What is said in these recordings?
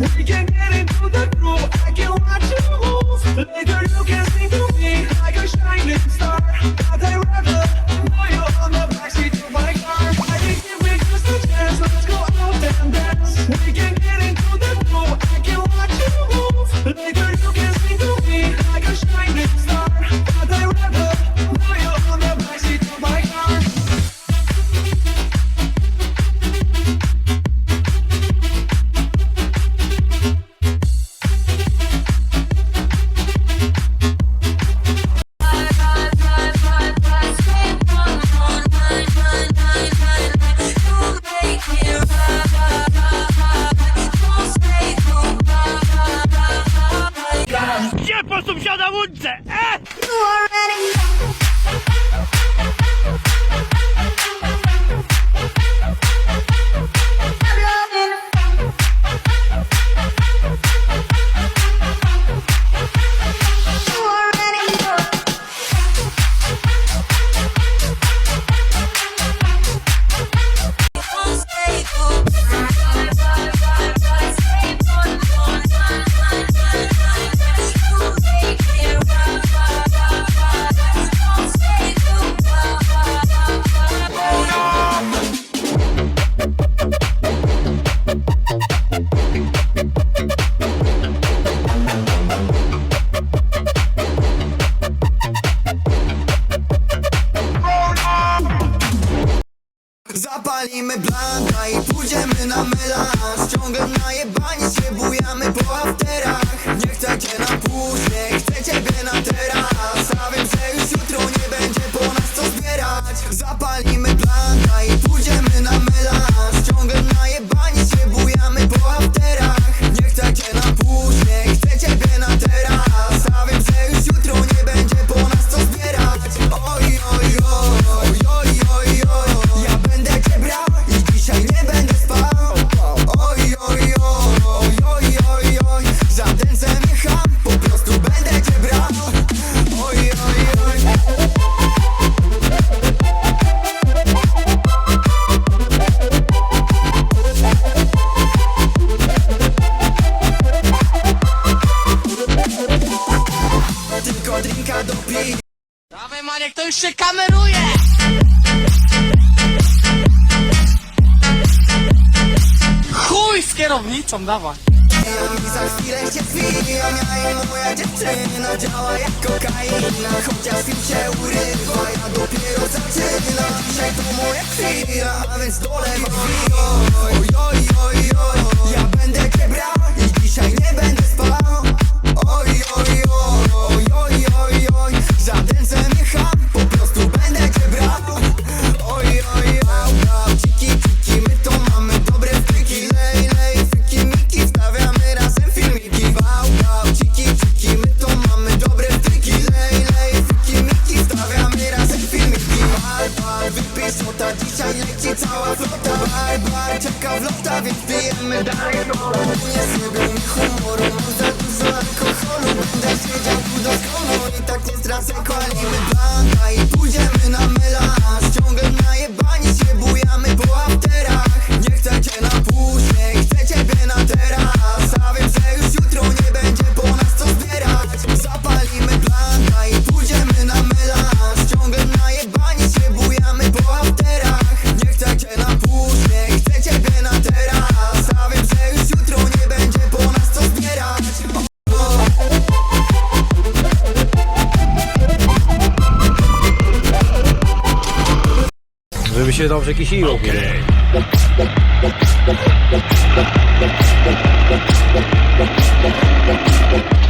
We can get into the groove. I can watch you move. Later you can. Gdzie po sąsiada łódce? E! Zapalimy blanta i pójdziemy na melanż. Ciągle najebani się bujamy po afterach. Nie chcę na później. przykameruję. Chuj z kierownicą, dawaj. Za chwilę się zmieniaj Moja dziewczyna działa jak kokaina. Chociaż film się urywa Ja dopiero zaczynam. Dzisiaj to moja chwila A więc dolewam Oj, oj, oj, oj. and dying on. się dobrze jakiś iło. Okay.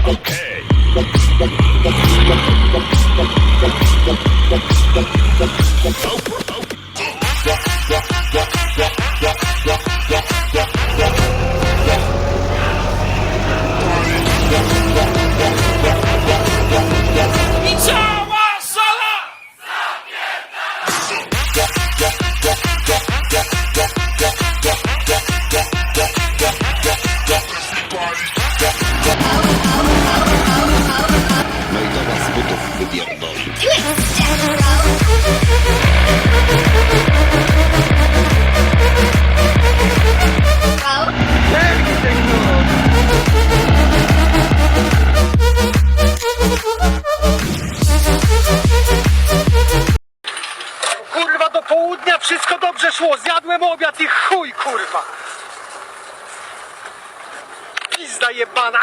okay. Kurwa, do południa wszystko dobrze szło. Zjadłem obiad i chuj, kurwa. Pizda jebana.